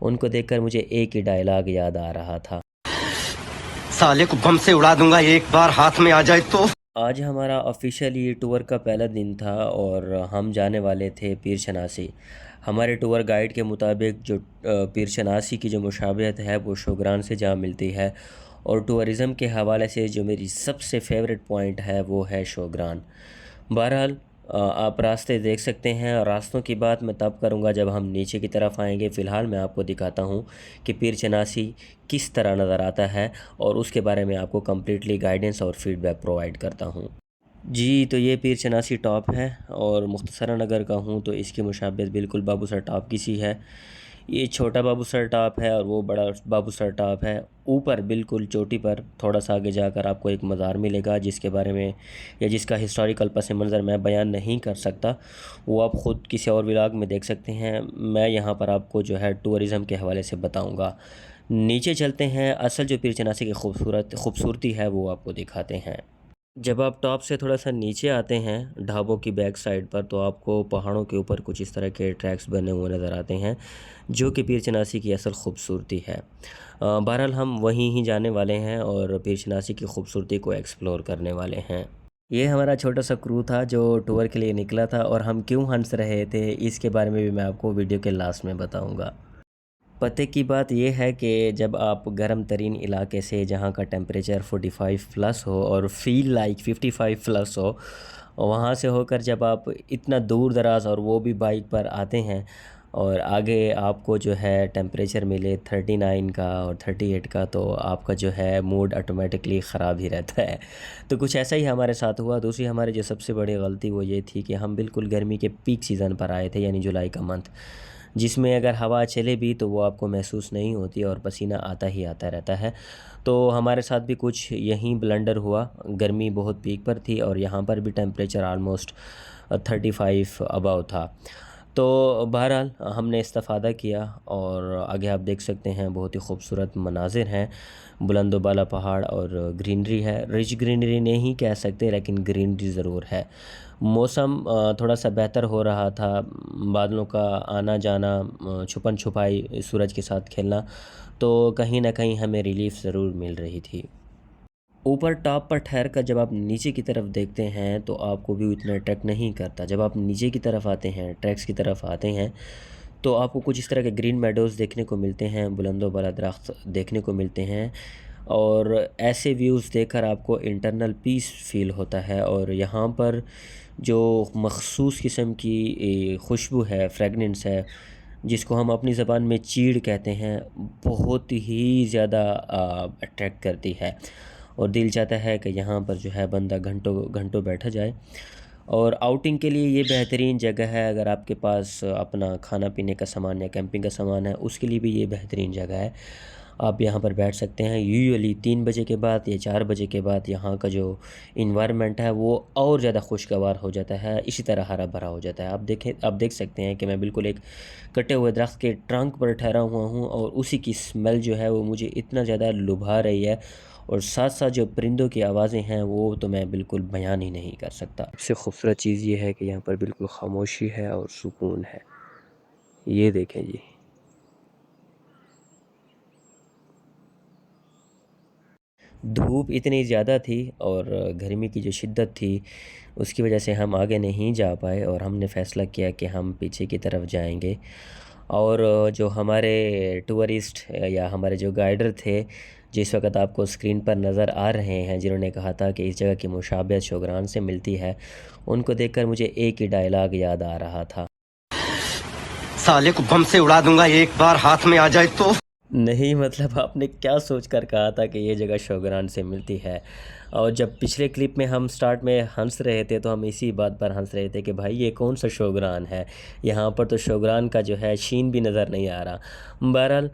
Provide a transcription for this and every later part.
ان کو دیکھ کر مجھے ایک ہی ڈائلاگ یاد آ رہا تھا۔ سالے کو بم سے اڑا دوں گا ایک بار ہاتھ میں آ جائے تو۔ آج ہمارا آفیشیلی ٹور کا پہلا دن تھا اور ہم جانے والے تھے پیر شناسی۔ ہمارے ٹور گائیڈ کے مطابق جو پیر شناسی کی جو مشابہت ہے وہ شوگران سے جہاں ملتی ہے۔ اور ٹورزم کے حوالے سے جو میری سب سے فیوریٹ پوائنٹ ہے وہ ہے شوگران۔ بہرحال آپ راستے دیکھ سکتے ہیں اور راستوں کی بات میں تب کروں گا جب ہم نیچے کی طرف آئیں گے۔ فی الحال میں آپ کو دکھاتا ہوں کہ پیر چناسی کس طرح نظر آتا ہے اور اس کے بارے میں آپ کو کمپلیٹلی گائیڈنس اور فیڈ بیک پرووائڈ کرتا ہوں۔ جی تو یہ پیر چناسی ٹاپ ہے اور مختصراً اگر کہوں تو اس کی مشابت بالکل بابو سر ٹاپ کی سی ہے۔ یہ چھوٹا بابو سر ٹاپ ہے اور وہ بڑا بابو سر ٹاپ ہے۔ اوپر بالکل چوٹی پر تھوڑا سا آگے جا کر آپ کو ایک مزار ملے گا جس کے بارے میں یا جس کا ہسٹوریکل پس منظر میں بیان نہیں کر سکتا۔ وہ آپ خود کسی اور ولاگ میں دیکھ سکتے ہیں۔ میں یہاں پر آپ کو جو ہے ٹورزم کے حوالے سے بتاؤں گا۔ نیچے چلتے ہیں۔ اصل جو پیر چناسی کی خوبصورت خوبصورتی ہے وہ آپ کو دکھاتے ہیں۔ جب آپ ٹاپ سے تھوڑا سا نیچے آتے ہیں، ڈھابوں کی بیک سائڈ پر، تو آپ کو پہاڑوں کے اوپر کچھ اس طرح کے ٹریکس بنے ہوئے نظر آتے ہیں، جو کہ پیر چناسی کی اصل خوبصورتی ہے۔ بہرحال ہم وہیں ہی جانے والے ہیں اور پیر چناسی کی خوبصورتی کو ایکسپلور کرنے والے ہیں۔ یہ ہمارا چھوٹا سا کرو تھا جو ٹور کے لیے نکلا تھا اور ہم کیوں ہنس رہے تھے، اس کے بارے میں بھی میں آپ کو ویڈیو کے لاسٹ میں بتاؤں گا۔ پتے کی بات یہ ہے کہ جب آپ گرم ترین علاقے سے جہاں کا ٹیمپریچر فورٹی فائیو پلس ہو اور feel like fifty five plus ہو، وہاں سے ہو کر جب آپ اتنا دور دراز اور وہ بھی بائک پر آتے ہیں اور آگے آپ کو جو ہے ٹیمپریچر ملے تھرٹی نائن کا اور تھرٹی ایٹ کا، تو آپ کا جو ہے موڈ آٹومیٹکلی خراب ہی رہتا ہے۔ تو کچھ ایسا ہی ہمارے ساتھ ہوا۔ دوسری ہماری جو سب سے بڑی غلطی وہ یہ تھی کہ ہم بالکل گرمی کے پیک سیزن پر آئے تھے یعنی جولائی کا منتھ جس میں اگر ہوا چلے بھی تو وہ آپ کو محسوس نہیں ہوتی اور پسینہ آتا ہی آتا رہتا ہے۔ تو ہمارے ساتھ بھی کچھ یہیں بلنڈر ہوا۔ گرمی بہت پیک پر تھی اور یہاں پر بھی temperature almost thirty five above تھا۔ تو بہرحال ہم نے استفادہ کیا اور آگے آپ دیکھ سکتے ہیں بہت ہی خوبصورت مناظر ہیں۔ بلند و بالا پہاڑ اور گرینری ہے۔ رچ گرینری نہیں کہہ سکتے لیکن گرینری ضرور ہے۔ موسم تھوڑا سا بہتر ہو رہا تھا۔ بادلوں کا آنا جانا چھپن چھپائی، سورج کے ساتھ کھیلنا، تو کہیں نہ کہیں ہمیں ریلیف ضرور مل رہی تھی۔ اوپر ٹاپ پر ٹھہر کر جب آپ نیچے کی طرف دیکھتے ہیں، تو آپ کو بھی اتنا ٹریک نہیں کرتا۔ جب آپ نیچے کی طرف آتے ہیں، ٹریکس کی طرف آتے ہیں، تو آپ کو کچھ اس طرح کے گرین میڈوز دیکھنے کو ملتے ہیں، بلند و بالا درخت دیکھنے کو ملتے ہیں۔ اور ایسے ویوز دیکھ کر آپ کو انٹرنل پیس فیل ہوتا ہے اور یہاں پر جو مخصوص قسم کی خوشبو ہے فریگننس ہے، جس کو ہم اپنی زبان میں چیڑ کہتے ہیں، بہت ہی زیادہ اٹریکٹ کرتی ہے۔ اور دل چاہتا ہے کہ یہاں پر جو ہے بندہ گھنٹوں گھنٹوں بیٹھا جائے۔ اور آؤٹنگ کے لیے یہ بہترین جگہ ہے، اگر آپ کے پاس اپنا کھانا پینے کا سامان یا کیمپنگ کا سامان ہے، اس کے لیے بھی یہ بہترین جگہ ہے۔ آپ یہاں پر بیٹھ سکتے ہیں۔ یوزلی تین بجے کے بعد یا چار بجے کے بعد یہاں کا جو انوائرمنٹ ہے وہ اور زیادہ خوشگوار ہو جاتا ہے، اسی طرح ہرا بھرا ہو جاتا ہے۔ آپ دیکھیں، آپ دیکھ سکتے ہیں کہ میں بالکل ایک کٹے ہوئے درخت کے ٹرنک پر ٹھہرا ہوا ہوں اور اسی کی اسمیل جو ہے وہ مجھے اتنا زیادہ لبھا رہی ہے اور ساتھ ساتھ جو پرندوں کی آوازیں ہیں وہ تو میں بالکل بیان ہی نہیں کر سکتا۔ سب سے خوبصورت چیز یہ ہے کہ یہاں پر بالکل خاموشی ہے اور سکون ہے۔ یہ دیکھیں جی۔ دھوپ اتنی زیادہ تھی اور گرمی کی جو شدت تھی، اس کی وجہ سے ہم آگے نہیں جا پائے اور ہم نے فیصلہ کیا کہ ہم پیچھے کی طرف جائیں گے۔ اور جو ہمارے ٹورسٹ یا ہمارے جو گائیڈر تھے، جس وقت آپ کو اسکرین پر نظر آ رہے ہیں، جنہوں نے کہا تھا کہ اس جگہ کی مشابہت شوگران سے ملتی ہے، ان کو دیکھ کر مجھے ایک ہی ڈائلاگ یاد آ رہا تھا۔ سالے کو بم سے اڑا دوں گا، ایک بار ہاتھ میں آ جائے تو۔ نہیں مطلب آپ نے کیا سوچ کر کہا تھا کہ یہ جگہ شوگران سے ملتی ہے؟ اور جب پچھلے کلپ میں ہم سٹارٹ میں ہنس رہے تھے تو ہم اسی بات پر ہنس رہے تھے کہ بھائی، یہ کون سا شوگران ہے؟ یہاں پر تو شوگران کا جو ہے شین بھی نظر نہیں آ رہا۔ بہرحال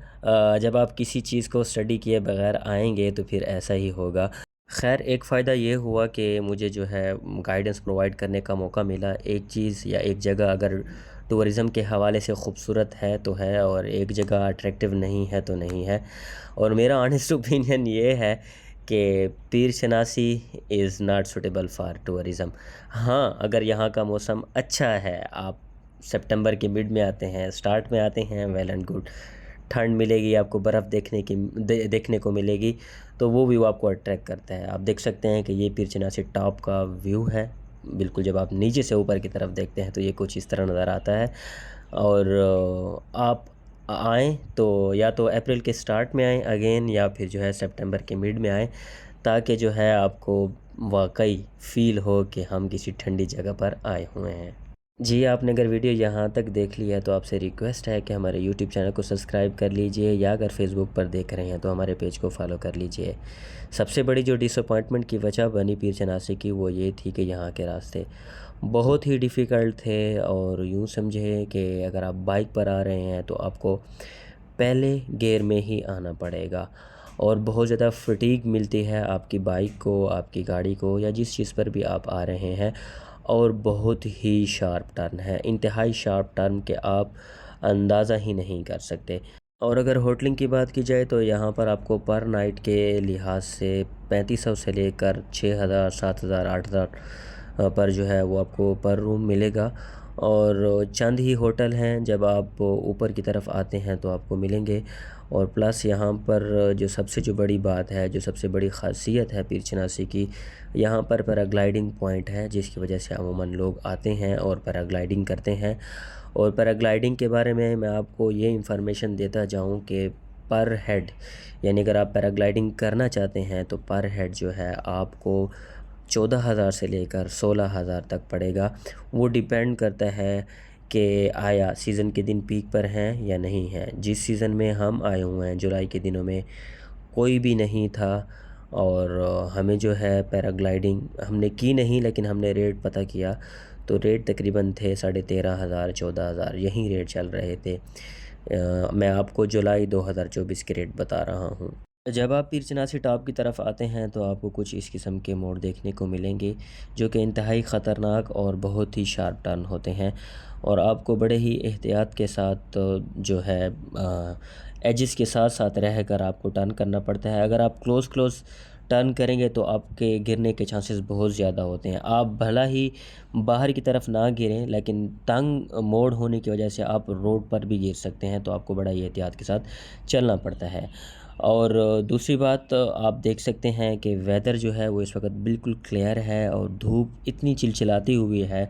جب آپ کسی چیز کو اسٹڈی کیے بغیر آئیں گے تو پھر ایسا ہی ہوگا۔ خیر، ایک فائدہ یہ ہوا کہ مجھے جو ہے گائیڈنس پرووائڈ کرنے کا موقع ملا۔ ایک چیز یا ایک جگہ اگر ٹورزم کے حوالے سے خوبصورت ہے تو ہے اور ایک جگہ اٹریکٹیو نہیں ہے تو نہیں ہے۔ اور میرا آنیسٹ اوپینین یہ ہے کہ Pir Chinasi is not suitable for tourism ہاں اگر یہاں کا موسم اچھا ہے، آپ سپٹمبر کے مڈ میں آتے ہیں اسٹارٹ میں آتے ہیں ویل اینڈ گڈ ٹھنڈ ملے گی، آپ کو برف دیکھنے کی، دیکھنے کو ملے گی، تو وہ ویو آپ کو اٹریکٹ کرتا ہے۔ آپ دیکھ سکتے ہیں کہ یہ پیر چناسی ٹاپ کا ویو ہے۔ بالکل جب آپ نیچے سے اوپر کی طرف دیکھتے ہیں تو یہ کچھ اس طرح نظر آتا ہے اور آپ آئیں تو یا تو اپریل کے سٹارٹ میں آئیں اگین یا پھر جو ہے سپٹمبر کے مڈ میں آئیں تاکہ جو ہے آپ کو واقعی فیل ہو کہ ہم کسی ٹھنڈی جگہ پر آئے ہوئے ہیں۔ جی آپ نے اگر ویڈیو یہاں تک دیکھ لی ہے تو آپ سے ریکویسٹ ہے کہ ہمارے یوٹیوب چینل کو سبسکرائب کر لیجیے یا اگر فیس بک پر دیکھ رہے ہیں تو ہمارے پیج کو فالو کر لیجیے۔ سب سے بڑی جو ڈس اپوائنٹمنٹ کی وجہ بنی پیر چناسی کی وہ یہ تھی کہ یہاں کے راستے بہت ہی ڈیفیکلٹ تھے اور یوں سمجھے کہ اگر آپ بائک پر آ رہے ہیں تو آپ کو پہلے گیئر میں ہی آنا پڑے گا اور بہت زیادہ فٹیگ ملتی ہے آپ کی بائک کو، آپ کی گاڑی کو یا جس چیز پر بھی آپ آ رہے ہیں۔ اور بہت ہی شارپ ٹرن ہے۔ انتہائی شارپ ٹرن کہ آپ اندازہ ہی نہیں کر سکتے۔ اور اگر ہوٹلنگ کی بات کی جائے تو یہاں پر آپ کو پر نائٹ کے لحاظ سے پینتیس سو سے لے کر چھ ہزار، سات ہزار، آٹھ ہزار پر جو ہے وہ آپ کو پر روم ملے گا۔ اور چند ہی ہوٹل ہیں۔ جب آپ اوپر کی طرف آتے ہیں تو آپ کو ملیں گے۔ اور پلس یہاں پر جو سب سے جو بڑی بات ہے، جو سب سے بڑی خاصیت ہے پیر چناسی کی، یہاں پر پیراگلائڈنگ پوائنٹ ہے، جس کی وجہ سے عموماً لوگ آتے ہیں اور پیراگلائڈنگ کرتے ہیں۔ اور پیراگلائڈنگ کے بارے میں میں آپ کو یہ انفارمیشن دیتا جاؤں کہ پر ہیڈ یعنی اگر آپ پیراگلائڈنگ کرنا چاہتے ہیں تو پر ہیڈ جو ہے آپ کو چودہ ہزار سے لے کر سولہ ہزار تک پڑے گا۔ وہ ڈیپینڈ کرتا ہے کہ آیا سیزن کے دن پیک پر ہیں یا نہیں ہیں۔ جس سیزن میں ہم آئے ہوئے ہیں، جولائی کے دنوں میں کوئی بھی نہیں تھا اور ہمیں جو ہے پیراگلائڈنگ ہم نے کی نہیں، لیکن ہم نے ریٹ پتہ کیا تو ریٹ تقریباً تھے ساڑھے تیرہ ہزار، چودہ ہزار یہیں ریٹ چل رہے تھے۔ میں آپ کو جولائی دو ہزار چوبیس کے ریٹ بتا رہا ہوں۔ جب آپ پیر چناسی ٹاپ کی طرف آتے ہیں تو آپ کو کچھ اس قسم کے موڑ دیکھنے کو ملیں گے جو کہ انتہائی خطرناک اور بہت ہی شارپ ٹرن ہوتے ہیں اور آپ کو بڑے ہی احتیاط کے ساتھ جو ہے ایجز کے ساتھ ساتھ رہ کر آپ کو ٹرن کرنا پڑتا ہے۔ اگر آپ کلوز کلوز ٹرن کریں گے تو آپ کے گرنے کے چانسز بہت زیادہ ہوتے ہیں۔ آپ بھلا ہی باہر کی طرف نہ گریں، لیکن تنگ موڑ ہونے کی وجہ سے آپ روڈ پر بھی گر سکتے ہیں تو آپ کو بڑا ہی احتیاط کے ساتھ چلنا پڑتا ہے۔ اور دوسری بات، آپ دیکھ سکتے ہیں کہ ویدر جو ہے وہ اس وقت بالکل کلیئر ہے اور دھوپ اتنی چلچلاتی ہوئی ہے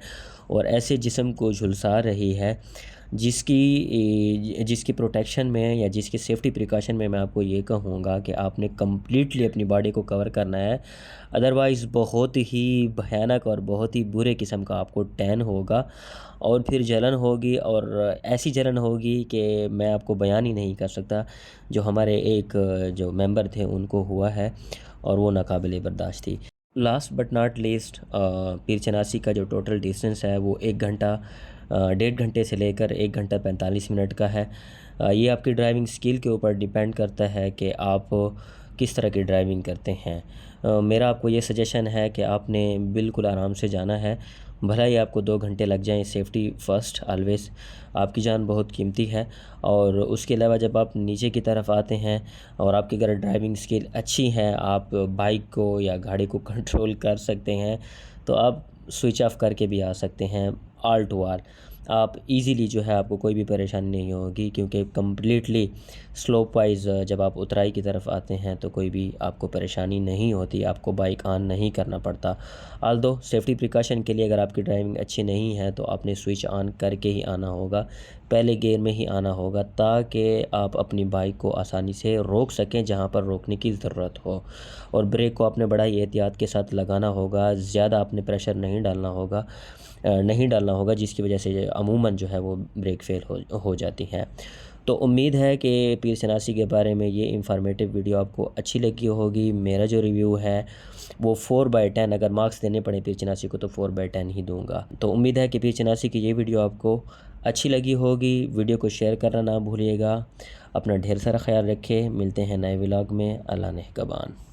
اور ایسے جسم کو جھلسا رہی ہے۔ جس کی جس کی پروٹیکشن میں یا جس کی سیفٹی پریکاشن میں میں آپ کو یہ کہوں گا کہ آپ نے کمپلیٹلی اپنی باڈی کو کور کرنا ہے۔ ادروائز بہت ہی بھیانک اور بہت ہی برے قسم کا آپ کو ٹین ہوگا۔ اور پھر جلن ہوگی اور ایسی جلن ہوگی کہ میں آپ کو بیان ہی نہیں کر سکتا۔ جو ہمارے ایک، جو ممبر تھے، ان کو ہوا ہے اور وہ ناقابل برداشت تھی۔ Last but not least Pir Chinasi کا جو ٹوٹل ڈسٹینس ہے، وہ ایک گھنٹہ ڈیڑھ گھنٹے سے لے کر ایک گھنٹہ پینتالیس منٹ کا ہے۔ یہ آپ کی ڈرائیونگ سکل کے اوپر ڈیپینڈ کرتا ہے کہ آپ کس طرح کی ڈرائیونگ کرتے ہیں۔ میرا آپ کو یہ سجیشن ہے کہ آپ نے بالکل آرام سے جانا ہے۔ بھلا ہی آپ کو دو گھنٹے لگ جائیں سیفٹی فرسٹ آلویز۔ آپ کی جان بہت قیمتی ہے اور اس کے علاوہ جب آپ نیچے کی طرف آتے ہیں اور آپ کی اگر ڈرائیونگ سکل اچھی ہے، آپ بائک کو یا گاڑی کو کنٹرول کر سکتے ہیں تو آپ سوئچ آف کر کے بھی آ سکتے ہیں آل ٹو آل۔ آپ ایزیلی جو ہے آپ کو کوئی بھی پریشانی نہیں ہوگی، کیونکہ کمپلیٹلی سلوپ وائز جب آپ اترائی کی طرف آتے ہیں تو کوئی بھی آپ کو پریشانی نہیں ہوتی، آپ کو بائک آن نہیں کرنا پڑتا۔ آل دو سیفٹی پریکاشن کے لیے اگر آپ کی ڈرائیونگ اچھی نہیں ہے تو آپ نے سوئچ آن کر کے ہی آنا ہوگا، پہلے گیئر میں ہی آنا ہوگا تاکہ آپ اپنی بائک کو آسانی سے روک سکیں جہاں پر روکنے کی ضرورت ہو۔ اور بریک کو آپ نے بڑا ہی احتیاط کے ساتھ لگانا ہوگا، زیادہ آپ نے پریشر نہیں ڈالنا ہوگا۔ نہیں ڈالنا ہوگا، جس کی وجہ سے عموماً جو ہے وہ بریک فیل ہو ہو جاتی ہیں۔ تو امید ہے کہ پیر سناسی کے بارے میں یہ انفارمیٹیو ویڈیو آپ کو اچھی لگی ہوگی۔ میرا جو ریویو ہے، وہ فور بائی ٹین اگر مارکس دینے پڑیں پیر چناسی کو تو فور بائی ٹین ہی دوں گا۔ تو امید ہے کہ پیر چناسی کی یہ ویڈیو آپ کو اچھی لگی ہوگی۔ ویڈیو کو شیئر کرنا نہ بھولیے گا۔ اپنا ڈھیر سارا خیال رکھے ملتے ہیں نئے ولاگ میں۔ اللہ نے کبان۔